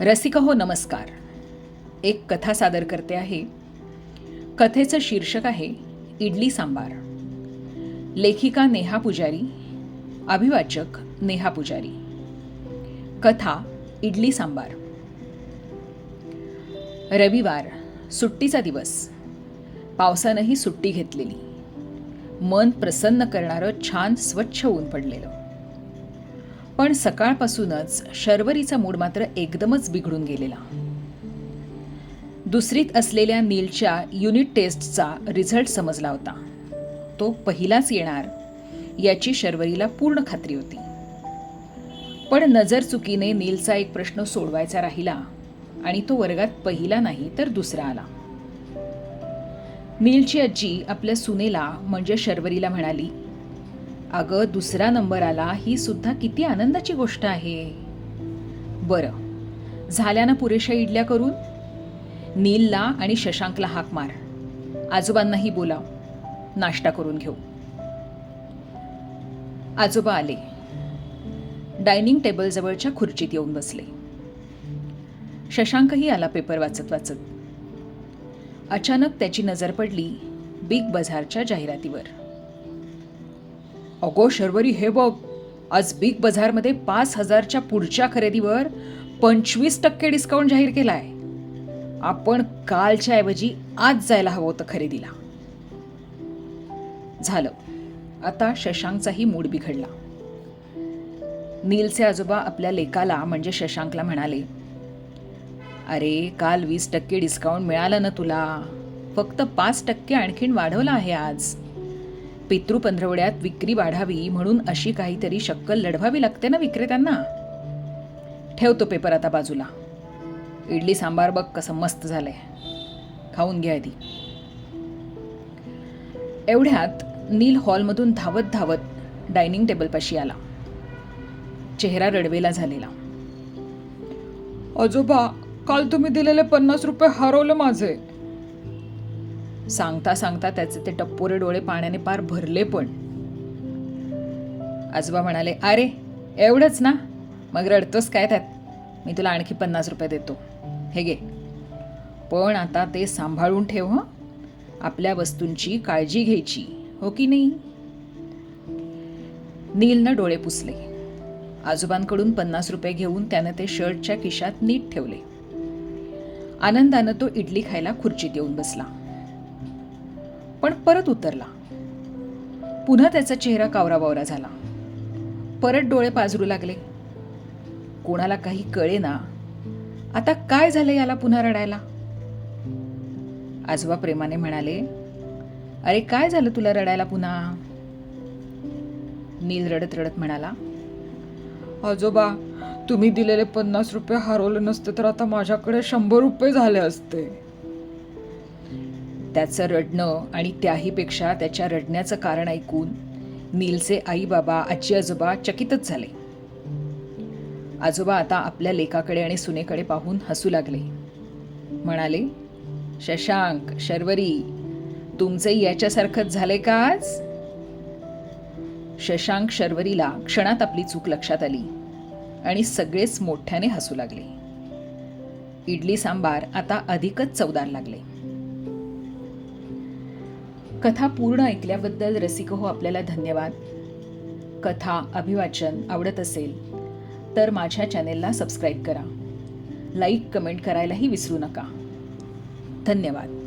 रसिक हो नमस्कार. एक कथा सादर करते आहे. कथेचं शीर्षक आहे इडली सांबार. लेखिका नेहा पुजारी अभिवाचक नेहा पुजारी. कथा इडली सांबार. रविवार सुट्टीचा दिवस. पावसानंही सुट्टी घेतलेली. मन प्रसन्न करणारं छान स्वच्छ ऊन पडलेलं. पण सकाळपासूनच शर्वरीचा मूड मात्र एकदमच बिघडून गेलेला. दुसरीत असलेल्या नीलच्या युनिट टेस्टचा रिझल्ट समजला होता. तो पहिलाच येणार याची शर्वरीला पूर्ण खात्री होती. पण नजर चुकीने नीलचा एक प्रश्न सोडवायचा राहिला आणि तो वर्गात पहिला नाही तर दुसरा आला. नीलची आजी आपल्या सुनेला म्हणजे शर्वरीला म्हणाली अगं दुसरा नंबर आला. ही सुद्धा किती आनंदाची गोष्ट आहे. बरं. झाल्यानं पुरेशा इडल्या करून? नीलला आणि शशांकला हाक मार. आजोबांनाही बोलाव. नाश्ता करून घेऊ. आजोबा आले. डायनिंग टेबलजवळच्या खुर्चीत येऊन बसले. शशांकही आला पेपर वाचत वाचत. अचानक त्याची नजर पडली बिग बाजारच्या जाहिरातीवर. अगो शर्वरी हे बघ. आज बिग बाजारमध्ये पाच हजारच्या पुढच्या खरेदीवर पंचवीस टक्के डिस्काउंट जाहीर केला आहे आपण कालच्या ऐवजी आज जायला हवं होतं खरेदीला. झालं. आता शशांकचाही मूड बिघडला. नीलचे आजोबा आपल्या लेकाला म्हणजे शशांकला म्हणाले अरे काल वीस टक्के डिस्काउंट मिळालं ना तुला? फक्त पाच टक्के आणखीन वाढवलं आहे आज. पितृ पंधरवड्यात विक्री वाढावी म्हणून अशी काहीतरी शक्कल लढवावी लागते ना विक्रेत्यांना? ठेवतो पेपर आता बाजूला. इडली सांबार बघ कसं मस्त झालंय. खाऊन घ्या आधी. एवढ्यात नील हॉलमधून धावत धावत डायनिंग टेबलपाशी आला. चेहरा रडवेला झालेला. आजोबा काल तुम्ही दिलेले पन्नास रुपये हरवले माझे. सांगता सांगता त्याचे ते टप्पोरे डोळे पाण्याने पार भरले पण. आजोबा म्हणाले अरे एवढंच ना? मग रडतोस काय त्यात? मी तुला आणखी पन्नास रुपये देतो. हे घे. पण आता ते सांभाळून ठेव हं. आपल्या वस्तूंची काळजी घ्यायची हो की नाही? नीलनं डोळे पुसले. आजोबांकडून पन्नास रुपये घेऊन त्यानं ते शर्टच्या खिशात नीट ठेवले. आनंदानं तो इडली खायला खुर्चीत येऊन बसला. पण परत उतरला. पुन्हा त्याचा चेहरा कावराबावरा झाला. परत डोळे पाजरू लागले. कोणाला काही कळे ना. आता काय झालं याला पुन्हा रडायला? आजोबा प्रेमाने म्हणाले अरे काय झालं तुला रडायला पुन्हा? नील रडत रडत म्हणाला आजोबा तुम्ही दिलेले पन्नास रुपये हरवले नसते तर आता माझ्याकडे शंभर रुपये झाले असते. त्याचं रडणं आणि त्याहीपेक्षा त्याच्या रडण्याचं कारण ऐकून नीलचे आई बाबा आजी आजोबा चकितच झाले. आजोबा आता आपल्या लेकाकडे आणि सुनेकडे पाहून हसू लागले. म्हणाले शशांक शर्वरी तुमचे याच्यासारखंच झाले का आज? शशांक शर्वरीला क्षणात आपली चूक लक्षात आली आणि सगळेच मोठ्याने हसू लागले. इडली सांबार आता अधिकच चवदार लागले. कथा पूर्ण ऐकल्याबद्दल रसिक हो आपल्याला धन्यवाद. कथा अभिवाचन आवडत असेल तर माझ्या चॅनेलला सबस्क्राईब करा. लाईक कमेंट करायलाही विसरू नका. धन्यवाद.